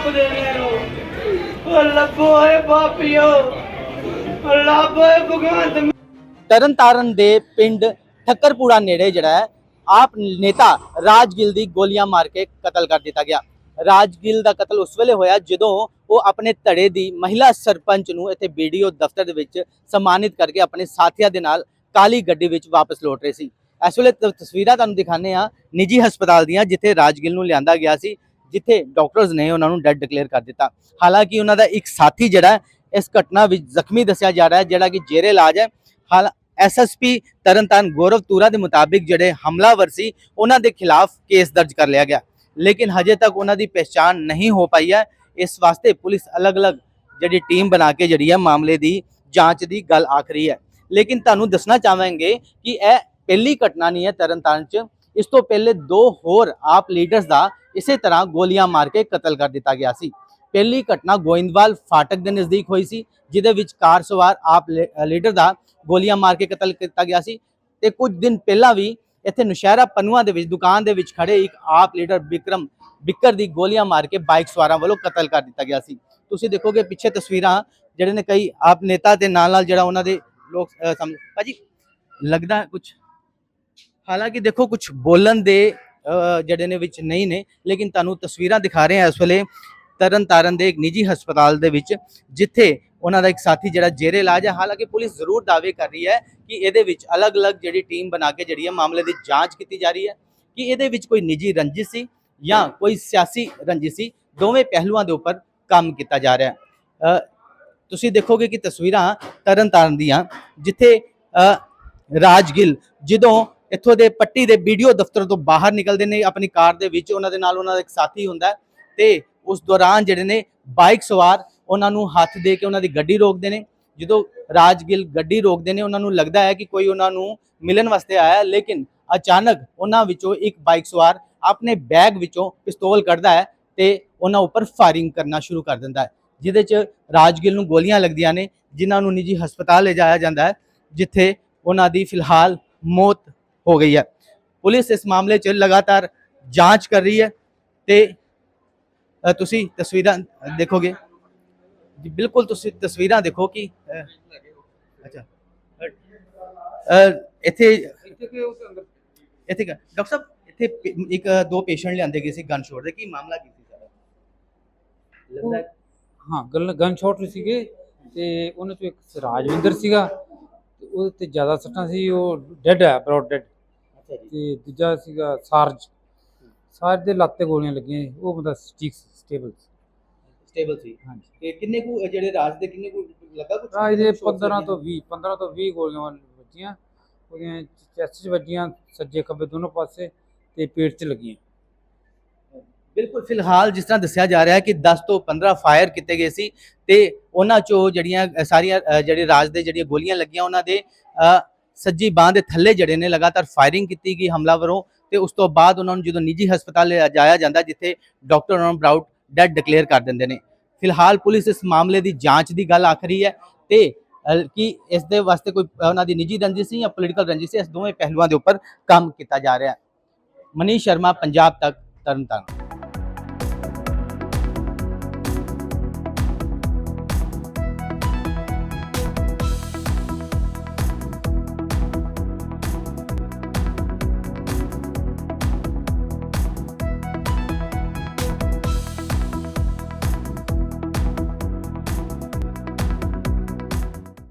ਲੱਭਦੇ ਮੈਨੂੰ ਉਹ ਲੱਭੋ ਏ ਬਾਪੀਓ ਲੱਭੋ ਏ ਭਗਵੰਤ ਤਰਨਤਾਰਨ ਦੇ ਪਿੰਡ ਠੱਕਰਪੂੜਾ ਨੇੜੇ ਜਿਹੜਾ ਹੈ, ਆਪ ਨੇਤਾ ਰਾਜਗਿਲ ਦੀ ਗੋਲੀਆਂ ਮਾਰ ਕੇ ਕਤਲ ਕਰ ਦਿੱਤਾ ਗਿਆ। ਰਾਜਗਿਲ ਦਾ ਕਤਲ ਉਸ ਵੇਲੇ ਹੋਇਆ ਜਦੋਂ ਉਹ ਆਪਣੇ ਧੜੇ ਦੀ ਮਹਿਲਾ ਸਰਪੰਚ ਨੂੰ ਇੱਥੇ ਵੀਡੀਓ ਦਫ਼ਤਰ ਦੇ ਵਿੱਚ ਸਨਮਾਨਿਤ ਕਰਕੇ ਆਪਣੇ ਸਾਥੀਆਂ ਦੇ ਨਾਲ ਕਾਲੀ ਗੱਡੀ ਵਿੱਚ ਵਾਪਸ ਲੌਟ ਰਹੇ ਸੀ। ਇਸ ਵੇਲੇ ਤਸਵੀਰਾਂ ਤੁਹਾਨੂੰ ਦਿਖਾਣੇ ਆ ਨਿੱਜੀ ਹਸਪਤਾਲ ਦੀਆਂ, ਜਿੱਥੇ ਰਾਜਗਿਲ ਨੂੰ ਲਿਆਂਦਾ ਗਿਆ ਸੀ। ਜਿੱਥੇ ਡਾਕਟਰਸ ਨੇ ਉਹਨਾਂ ਨੂੰ ਡੈਡ ਡਿਕਲੇਅਰ ਕਰ ਦਿੱਤਾ। ਹਾਲਾਂਕਿ ਉਹਨਾਂ ਦਾ ਇੱਕ ਸਾਥੀ ਜਿਹੜਾ ਇਸ ਘਟਨਾ ਵਿੱਚ ਜ਼ਖਮੀ ਦੱਸਿਆ ਜਾ ਰਿਹਾ ਹੈ, ਜਿਹੜਾ ਕਿ ਜੇਰੇ ਇਲਾਜ ਹੈ। ਹਾਲ ਐਸਐਸਪੀ ਤਰਨਤਾਰਨ ਗੌਰਵ ਤੂਰਾ ਦੇ ਮੁਤਾਬਿਕ ਜਿਹੜੇ ਹਮਲਾਵਰ ਸੀ, ਉਹਨਾਂ ਦੇ ਖਿਲਾਫ ਕੇਸ ਦਰਜ ਕਰ ਲਿਆ ਗਿਆ। ਲੇਕਿਨ ਹਜੇ ਤੱਕ ਉਹਨਾਂ ਦੀ ਪਛਾਣ ਨਹੀਂ ਹੋ ਪਾਈ ਹੈ। ਇਸ ਵਾਸਤੇ ਪੁਲਿਸ ਅਲੱਗ-ਅਲੱਗ ਜਿਹੜੀ ਟੀਮ ਬਣਾ ਕੇ ਜਿਹੜੀ ਹੈ, ਮਾਮਲੇ ਦੀ ਜਾਂਚ ਦੀ ਗੱਲ ਆਖ ਰਹੀ ਹੈ। ਲੇਕਿਨ ਤੁਹਾਨੂੰ ਦੱਸਣਾ ਚਾਹਾਂਗੇ ਕਿ ਇਹ ਪਹਿਲੀ ਘਟਨਾ ਨਹੀਂ ਹੈ ਤਰਨਤਾਰਨ 'ਚ। ਇਸ ਤੋਂ ਪਹਿਲੇ ਦੋ ਹੋਰ ਆਪ ਲੀਡਰਸ ਦਾ ਇਸੇ ਤਰ੍ਹਾਂ ਗੋਲੀਆਂ ਮਾਰ ਕੇ ਕਤਲ ਕਰ ਦਿੱਤਾ ਗਿਆ ਸੀ। ਪਹਿਲੀ ਘਟਨਾ ਗੋਇੰਦਵਾਲ ਫਾਟਕ ਦੇ ਨਜ਼ਦੀਕ ਹੋਈ ਸੀ ਜਿਹਦੇ ਵਿੱਚ ਕਾਰ ਸਵਾਰ ਆਪ ਲੀਡਰ ਦਾ ਗੋਲੀਆਂ ਮਾਰ ਕੇ ਕਤਲ ਕੀਤਾ ਗਿਆ ਸੀ ਤੇ ਕੁਝ ਦਿਨ ਪਹਿਲਾਂ ਵੀ ਇੱਥੇ ਨੁਸ਼ਹਿਰਾ ਪਨੂਆ ਦੇ ਵਿੱਚ ਦੁਕਾਨ ਦੇ ਵਿੱਚ ਖੜੇ ਇੱਕ ਆਪ ਲੀਡਰ ਵਿਕਰਮ ਬਿੱਕਰ ਦੀ ਗੋਲੀਆਂ ਮਾਰ ਕੇ ਬਾਈਕ ਸਵਾਰਾਂ ਵੱਲੋਂ ਕਤਲ ਕਰ ਦਿੱਤਾ ਗਿਆ ਸੀ। ਤੁਸੀਂ ਦੇਖੋਗੇ ਪਿੱਛੇ ਤਸਵੀਰਾਂ ਜਿਹੜੇ ਨੇ ਕਈ ਆਪ ਨੇਤਾ ਦੇ ਨਾਲ ਨਾਲ ਜਿਹੜਾ ਉਹਨਾਂ ਦੇ ਲੋਕ ਅ, ਭਾਜੀ ਲੱਗਦਾ ਕੁਝ ਹਾਲਾਂਕਿ ਦੇਖੋ ਕੁਝ ਬੋਲਣ ਦੇ ਜਿਹੜੇ ਨੇ ਵਿੱਚ ਨਹੀਂ ਨੇ ਲੇਕਿਨ ਤੁਹਾਨੂੰ ਤਸਵੀਰਾਂ ਦਿਖਾ ਰਹੇ ਹਾਂ ਇਸ ਵੇਲੇ ਤਰਨ ਤਾਰਨ ਦੇ ਇੱਕ ਨਿੱਜੀ ਹਸਪਤਾਲ ਦੇ ਵਿੱਚ ਜਿੱਥੇ ਉਹਨਾਂ ਦਾ ਇੱਕ ਸਾਥੀ ਜਿਹੜਾ ਜੇਰੇ ਇਲਾਜ ਹੈ। ਹਾਲਾਂਕਿ ਪੁਲਿਸ ਜ਼ਰੂਰ ਦਾਅਵੇ ਕਰ ਰਹੀ ਹੈ ਕਿ ਇਹਦੇ ਵਿੱਚ ਅਲੱਗ-ਅਲੱਗ ਜਿਹੜੀ ਟੀਮ ਬਣਾ ਕੇ ਜਿਹੜੀ ਹੈ ਮਾਮਲੇ ਦੀ ਜਾਂਚ ਕੀਤੀ ਜਾ ਰਹੀ ਹੈ। ਕਿ ਇਹਦੇ ਵਿੱਚ ਕੋਈ ਨਿੱਜੀ ਰੰਜਿਸ਼ ਸੀ ਜਾਂ ਕੋਈ ਸਿਆਸੀ ਰੰਜਿਸ਼ ਸੀ ਦੋਵੇਂ ਪਹਿਲੂਆਂ ਦੇ ਉੱਪਰ ਕੰਮ ਕੀਤਾ ਜਾ ਰਿਹਾ ਹੈ। ਤੁਸੀਂ ਦੇਖੋਗੇ ਕਿ ਤਸਵੀਰਾਂ ਤਰਨਤਾਰਨ ਦੀਆਂ ਜਿੱਥੇ ਅ, ਰਾਜਗਿਲ ਜਦੋਂ ਇੱਥੋਂ ਦੇ ਪੱਟੀ ਦੇ ਵੀਡੀਓ ਦਫ਼ਤਰ ਤੋਂ ਬਾਹਰ ਨਿਕਲਦੇ ਨੇ, ਆਪਣੀ ਕਾਰ ਦੇ ਵਿੱਚ ਉਹਨਾਂ ਦੇ ਨਾਲ ਉਹਨਾਂ ਦਾ ਇੱਕ ਸਾਥੀ ਹੁੰਦਾ ਹੈ ਤੇ ਉਸ ਦੌਰਾਨ ਜਿਹੜੇ ਨੇ ਬਾਈਕ ਸਵਾਰ ਉਹਨਾਂ ਨੂੰ ਹੱਥ ਦੇ ਕੇ ਉਹਨਾਂ ਦੀ ਗੱਡੀ ਰੋਕਦੇ ਨੇ। ਜਦੋਂ ਰਾਜਗਿਲ ਗੱਡੀ ਰੋਕਦੇ ਨੇ, ਉਹਨਾਂ ਨੂੰ ਲੱਗਦਾ ਹੈ ਕਿ ਕੋਈ ਉਹਨਾਂ ਨੂੰ ਮਿਲਣ ਵਾਸਤੇ ਆਇਆ ਲੇਕਿਨ ਅਚਾਨਕ ਉਹਨਾਂ ਵਿੱਚੋਂ ਇੱਕ ਬਾਈਕ ਸਵਾਰ ਆਪਣੇ ਬੈਗ ਵਿੱਚੋਂ ਪਿਸਤੌਲ ਕੱਢਦਾ ਹੈ ਤੇ ਉਹਨਾਂ ਉੱਪਰ ਫਾਇਰਿੰਗ ਕਰਨਾ ਸ਼ੁਰੂ ਕਰ ਦਿੰਦਾ ਹੈ, ਜਿਹਦੇ 'ਚ ਰਾਜਗਿਲ ਨੂੰ ਗੋਲੀਆਂ ਲੱਗਦੀਆਂ ਨੇ, ਜਿਨ੍ਹਾਂ ਨੂੰ ਨਿੱਜੀ ਹਸਪਤਾਲ ਲਿਜਾਇਆ ਜਾਂਦਾ ਹੈ, ਜਿੱਥੇ ਉਹਨਾਂ ਦੀ ਫਿਲਹਾਲ ਮੌਤ ਹੋ ਗਈ ਹੈ ਪੁਲਿਸ ਇਸ ਮਾਮਲੇ 'ਚ ਲਗਾਤਾਰ ਜਾਂਚ ਕਰ ਰਹੀ ਹੈ ਤੇ ਤੁਸੀਂ ਤਸਵੀਰਾਂ ਦੇਖੋਗੇ ਜੀ ਬਿਲਕੁਲ ਤੁਸੀਂ ਤਸਵੀਰਾਂ ਦੇਖੋ ਕਿ ਅੱਛਾ ਇੱਥੇ ਇੱਥੇ ਡਾਕਟਰ ਸਾਹਿਬ ਇੱਥੇ ਇੱਕ ਦੋ ਪੇਸ਼ੈਂਟ ਲਿਆਂਦੇ ਗਏ ਸੀ ਗਨ ਸ਼ੋਟ ਦੇ ਕੀ ਮਾਮਲਾ ਕੀ ਸੀ ਸਾਰਾ ਲੱਗਦਾ ਹਾਂ ਗਨ ਸ਼ੋਟ ਸੀਗੇ ਤੇ ਉਹਨਾਂ ਚੋਂ ਇੱਕ ਰਾਜਵਿੰਦਰ ਸੀਗਾ ਤੇ ਉਹਦੇ ਤੇ ਜ਼ਿਆਦਾ ਸੱਟਾਂ ਸੀ ਉਹ ਡੈਡ ਹੈ ਬਰੋਡ ਡੈਡ ਅੱਛਾ ਜੀ। ਤੇ ਦੂਜਾ ਸੀਗਾ ਸਾਰਜ ਸਾਰਜ ਦੇ ਲੱਤ ਤੇ ਗੋਲੀਆਂ ਲੱਗੀਆਂ ਸੀ, ਉਹ ਬੰਦਾ ਠੀਕ ਸਟੇਬਲ ਸਟੇਬਲ ਸੀ। ਹਾਂਜੀ। ਤੇ ਕਿੰਨੇ ਕੁ ਜਿਹੜੇ ਰਾਜ ਦੇ ਕਿੰਨੇ ਕੁ ਲੱਗਾ ਕੁਝ ਰਾਜ ਦੇ 15 ਤੋਂ 20 15 ਤੋਂ 20 ਗੋਲੀਆਂ ਵੱਜੀਆਂ। ਉਹਦੀਆਂ ਚੈਸਟ 'ਚ ਵੱਜੀਆਂ ਸੱਜੇ ਖੱਬੇ ਦੋਨੋਂ ਪਾਸੇ ਤੇ ਪੇਟ 'ਚ ਲੱਗੀਆਂ। ਬਿਲਕੁਲ ਫਿਲਹਾਲ ਜਿਸ ਤਰ੍ਹਾਂ ਦੱਸਿਆ ਜਾ ਰਿਹਾ ਹੈ ਕਿ 10 ਤੋਂ 15 ਫਾਇਰ ਕੀਤੇ ਗਏ ਸੀ ਤੇ ਉਹਨਾਂ ਚੋਂ ਜਿਹੜੀਆਂ ਸਾਰੀਆਂ ਜਿਹੜੇ ਰਾਜ ਦੇ ਜਿਹੜੀਆਂ ਗੋਲੀਆਂ ਲੱਗੀਆਂ ਉਹਨਾਂ ਦੇ ਸੱਜੀ ਬਾਹ ਦੇ ਥੱਲੇ ਜਿਹੜੇ ਨੇ ਲਗਾਤਾਰ ਫਾਇਰਿੰਗ ਕੀਤੀ ਗਈ ਹਮਲਾਵਰੋਂ ਤੇ ਉਸ ਤੋਂ ਬਾਅਦ ਉਹਨਾਂ ਨੂੰ ਜਦੋਂ ਨਿੱਜੀ ਹਸਪਤਾਲ ਲਿਜਾਇਆ ਜਾਂਦਾ ਜਿੱਥੇ ਡਾਕਟਰ ਉਹਨਾਂ ਨੂੰ ਬਰਾਊਟ ਡੈਡ ਡਿਕਲੇਅਰ ਕਰ ਦਿੰਦੇ ਨੇ। ਫਿਲਹਾਲ ਪੁਲਿਸ ਇਸ ਮਾਮਲੇ ਦੀ ਜਾਂਚ ਦੀ ਗੱਲ ਆਖ ਰਹੀ ਹੈ ਤੇ ਕਿ ਇਸ ਦੇ ਵਾਸਤੇ ਕੋਈ ਉਹਨਾਂ ਦੀ ਨਿੱਜੀ ਰੰਜਿਸ਼ ਸੀ ਜਾਂ ਪੋਲੀਟੀਕਲ ਰੰਜਿਸ਼ ਸੀ, ਇਸ ਦੋਵੇਂ ਪਹਿਲੂਆਂ ਦੇ ਉੱਪਰ ਕੰਮ ਕੀਤਾ ਜਾ ਰਿਹਾ ਹੈ। ਮਨੀਸ਼ ਸ਼ਰਮਾ, ਪੰਜਾਬ ਤੱਕ, ਤਰਨਤਾਰਨ।